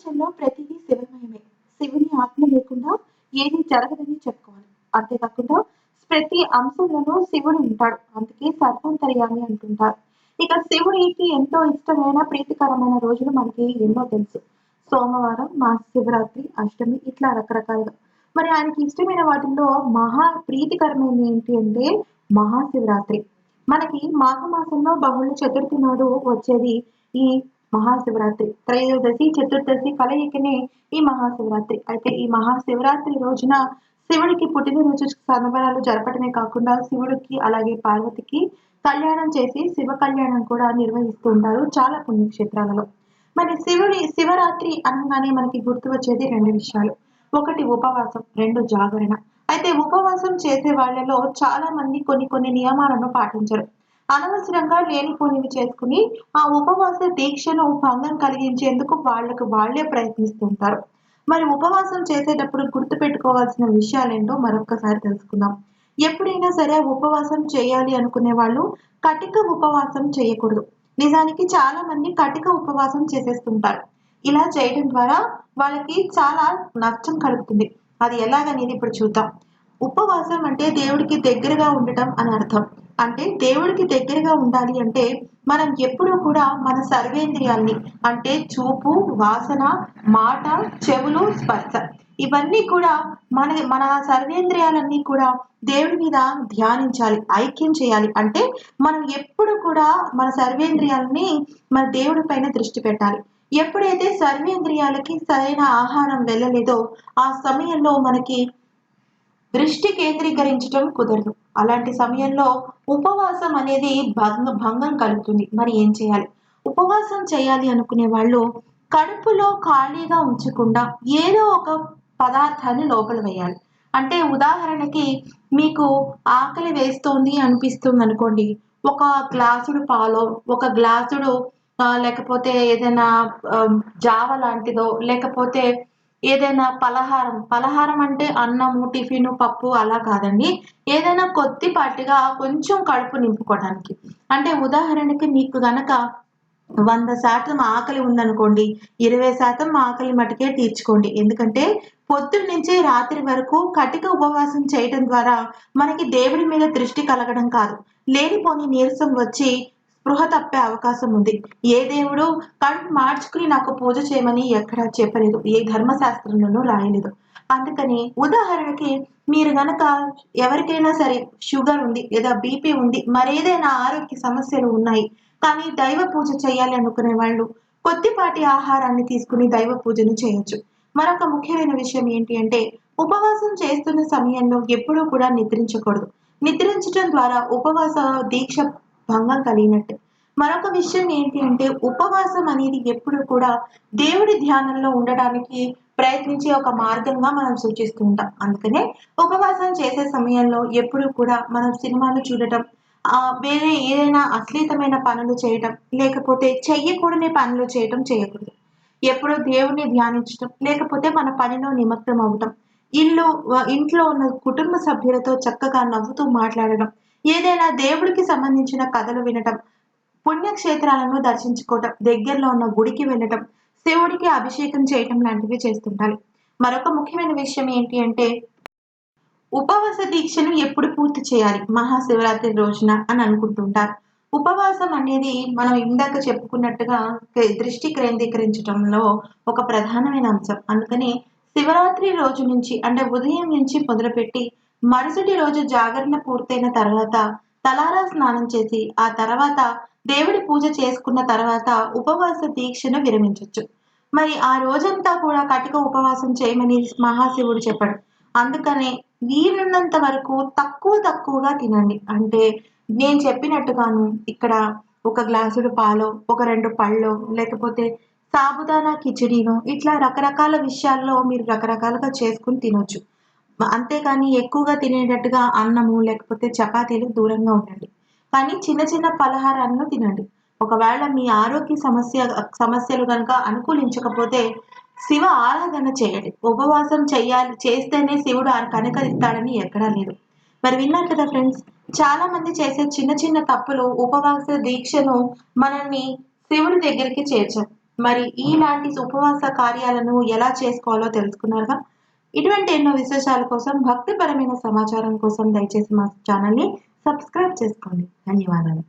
ప్రపంచంలో ప్రతిదీ శివమయమే. శివుని ఆత్మ లేకుండా ఏది జరగదని చెప్పుకోవాలి. అంతేకాకుండా ప్రతి అంశంలోనూ శివుడు ఉంటాడు. అందుకే సర్వాంతర్యామి అంటుంటారు. ఇక శివుడికి ఎంతో ఇష్టమైన ప్రీతికరమైన రోజులు మనకి ఎన్నో తెలుసు. సోమవారం మా శివరాత్రి అష్టమి ఇట్లా రకరకాలుగా. మరి ఆయనకి ఇష్టమైన వాటిల్లో మహా ప్రీతికరమైనది ఏంటి అంటే మహాశివరాత్రి. మనకి మాఘమాసంలో బహుళ చతుర్థి నాడు వచ్చేది ఈ మహాశివరాత్రి. త్రయోదశి చతుర్దశి కలయికనే ఈ మహాశివరాత్రి. అయితే ఈ మహాశివరాత్రి రోజున శివుడికి పుట్టినరోజు సంబరాలు జరపడమే కాకుండా శివుడికి అలాగే పార్వతికి కళ్యాణం చేసి శివ కళ్యాణం కూడా నిర్వహిస్తూ ఉంటారు చాలా పుణ్యక్షేత్రాలలో. మరి శివుడి శివరాత్రి అనగానే మనకి గుర్తు వచ్చేది రెండు విషయాలు. ఒకటి ఉపవాసం రెండు జాగరణ. అయితే ఉపవాసం చేసే వాళ్ళలో చాలా మంది కొన్ని కొన్ని నియమాలను పాటించరు. అనవసరంగా లేనిపోనివి చేసుకుని ఆ ఉపవాస దీక్షను భంగం కలిగించేందుకు వాళ్ళకు వాళ్ళే ప్రయత్నిస్తుంటారు. మరి ఉపవాసం చేసేటప్పుడు గుర్తు పెట్టుకోవాల్సిన విషయాలేంటో మరొకసారి తెలుసుకుందాం. ఎప్పుడైనా సరే ఉపవాసం చేయాలి అనుకునే వాళ్ళు కటిక ఉపవాసం చేయకూడదు. నిజానికి చాలా మంది కటిక ఉపవాసం చేసేస్తుంటారు. ఇలా చేయడం ద్వారా వాళ్ళకి చాలా నష్టం కలుగుతుంది. అది ఎలాగనేది ఇప్పుడు చూద్దాం. ఉపవాసం అంటే దేవుడికి దగ్గరగా ఉండటం అని అర్థం. అంటే దేవుడికి దగ్గరగా ఉండాలి అంటే మనం ఎప్పుడూ కూడా మన సర్వేంద్రియాల్ని అంటే చూపు వాసన మాట చెవులు స్పర్శ ఇవన్నీ కూడా మన మన సర్వేంద్రియాలన్నీ కూడా దేవుడి మీద ధ్యానించాలి ఐక్యం చేయాలి. అంటే మనం ఎప్పుడు కూడా మన సర్వేంద్రియాలని మన దేవుడి పైన దృష్టి పెట్టాలి. ఎప్పుడైతే సర్వేంద్రియాలకి సరైన ఆహారం వెళ్ళలేదో ఆ సమయంలో మనకి దృష్టి కేంద్రీకరించడం కుదరదు. అలాంటి సమయంలో ఉపవాసం అనేది భంగ భంగం కలుగుతుంది. మరి ఏం చేయాలి? ఉపవాసం చేయాలి అనుకునే వాళ్ళు కడుపులో ఖాళీగా ఉంచకుండా ఏదో ఒక పదార్థాన్ని లోపల వేయాలి. అంటే ఉదాహరణకి మీకు ఆకలి వేస్తోంది అనిపిస్తుంది అనుకోండి. ఒక గ్లాసుడు పాలో ఒక గ్లాసుడు లేకపోతే ఏదైనా జావ లాంటిదో లేకపోతే ఏదైనా పలహారం పలహారం అంటే అన్నము టిఫిన్ పప్పు అలా కాదండి. ఏదైనా కొద్దిపాటిగా కొంచెం కడుపు నింపుకోవడానికి. అంటే ఉదాహరణకి మీకు గనక వంద శాతం ఆకలి ఉందనుకోండి ఇరవై శాతం ఆకలి మటుకే తీర్చుకోండి. ఎందుకంటే పొద్దున్న నుంచి రాత్రి వరకు కటిక ఉపవాసం చేయడం ద్వారా మనకి దేవుడి మీద దృష్టి కలగడం కాదు. లేనిపోని నీరసం వచ్చి స్పృహ తప్పే అవకాశం ఉంది. ఏ దేవుడు కళ్ళు మార్చుకుని నాకు పూజ చేయమని ఎక్కడా చెప్పలేదు. ఏ ధర్మశాస్త్రంలోనూ రాయలేదు. అందుకని ఉదాహరణకి మీరు గనక ఎవరికైనా సరే షుగర్ ఉంది లేదా బీపీ ఉంది మరేదైనా ఆరోగ్య సమస్యలు ఉన్నాయి కానీ దైవ పూజ చేయాలి అనుకునే వాళ్ళు కొద్దిపాటి ఆహారాన్ని తీసుకుని దైవ పూజను చేయొచ్చు. మరొక ముఖ్యమైన విషయం ఏంటి అంటే ఉపవాసం చేస్తున్న సమయంలో ఎప్పుడూ కూడా నిద్రించకూడదు. నిద్రించడం ద్వారా ఉపవాస దీక్ష భంగం కలిగినట్టు. మరొక విషయం ఏంటి అంటే ఉపవాసం అనేది ఎప్పుడు కూడా దేవుడి ధ్యానంలో ఉండడానికి ప్రయత్నించే ఒక మార్గంగా మనం సూచిస్తూ ఉంటాం. అందుకనే ఉపవాసం చేసే సమయంలో ఎప్పుడు కూడా మనం సినిమాలు చూడటం ఆ వేరే ఏదైనా అశ్లీతమైన పనులు చేయటం లేకపోతే చెయ్యకూడని పనులు చేయటం చేయకూడదు. ఎప్పుడు దేవుణ్ణి ధ్యానించటం లేకపోతే మన పనిలో నిమగ్నం అవ్వటం ఇల్లు ఇంట్లో ఉన్న కుటుంబ సభ్యులతో చక్కగా నవ్వుతూ మాట్లాడడం ఏదైనా దేవుడికి సంబంధించిన కథలు వినటం పుణ్యక్షేత్రాలను దర్శించుకోవటం దగ్గరలో ఉన్న గుడికి వెళ్ళటం శివుడికి అభిషేకం చేయటం లాంటివి చేస్తుండాలి మరొక ముఖ్యమైన విషయం ఏంటి అంటే ఉపవాస దీక్షను ఎప్పుడు పూర్తి చేయాలి? మహాశివరాత్రి రోజున అని అనుకుంటుంటారు. ఉపవాసం అనేది మనం ఇందాక చెప్పుకున్నట్టుగా దృష్టి కేంద్రీకరించడంలో ఒక ప్రధానమైన అంశం. అందుకని శివరాత్రి రోజు నుంచి అంటే ఉదయం నుంచి మొదలుపెట్టి మరుసటి రోజు జాగరణ పూర్తయిన తర్వాత తలారా స్నానం చేసి ఆ తర్వాత దేవుడి పూజ చేసుకున్న తర్వాత ఉపవాస దీక్షను విరమించవచ్చు మరి ఆ రోజంతా కూడా కటిక ఉపవాసం చేయమని మహాశివుడు చెప్పాడు. అందుకనే వీలున్నంత వరకు తక్కువ తక్కువగా తినండి. అంటే నేను చెప్పినట్టుగాను ఇక్కడ ఒక గ్లాసుడు పాలు ఒక రెండు పళ్ళు లేకపోతే సాబుదానా కిచడీను ఇట్లా రకరకాల విషయాల్లో మీరు రకరకాలుగా చేసుకుని తినొచ్చు. అంతేకాని ఎక్కువగా తినేటట్టుగా అన్నము లేకపోతే చపాతీలు దూరంగా ఉండండి. కానీ చిన్న చిన్న పలహారాలను తినండి. ఒకవేళ మీ ఆరోగ్య సమస్య సమస్యలు కనుక అనుకూలించకపోతే శివ ఆరాధన చేయండి. ఉపవాసం చేయాలి చేస్తేనే శివుడు కనుకరిస్తాడని ఎక్కడా లేదు. మరి విన్నారు కదా ఫ్రెండ్స్ చాలా మంది చేసే చిన్న చిన్న తప్పులు ఉపవాస దీక్షను మనల్ని శివుడి దగ్గరికి చేర్చాం మరి ఇలాంటి ఉపవాస కార్యాలను ఎలా చేసుకోవాలో తెలుసుకున్నారుగా? ఇటువంటి ఎన్నో విశేషాల కోసం భక్తిపరమైన సమాచారం కోసం దయచేసి మా ఛానల్ని సబ్స్క్రైబ్ చేసుకోండి. ధన్యవాదాలు.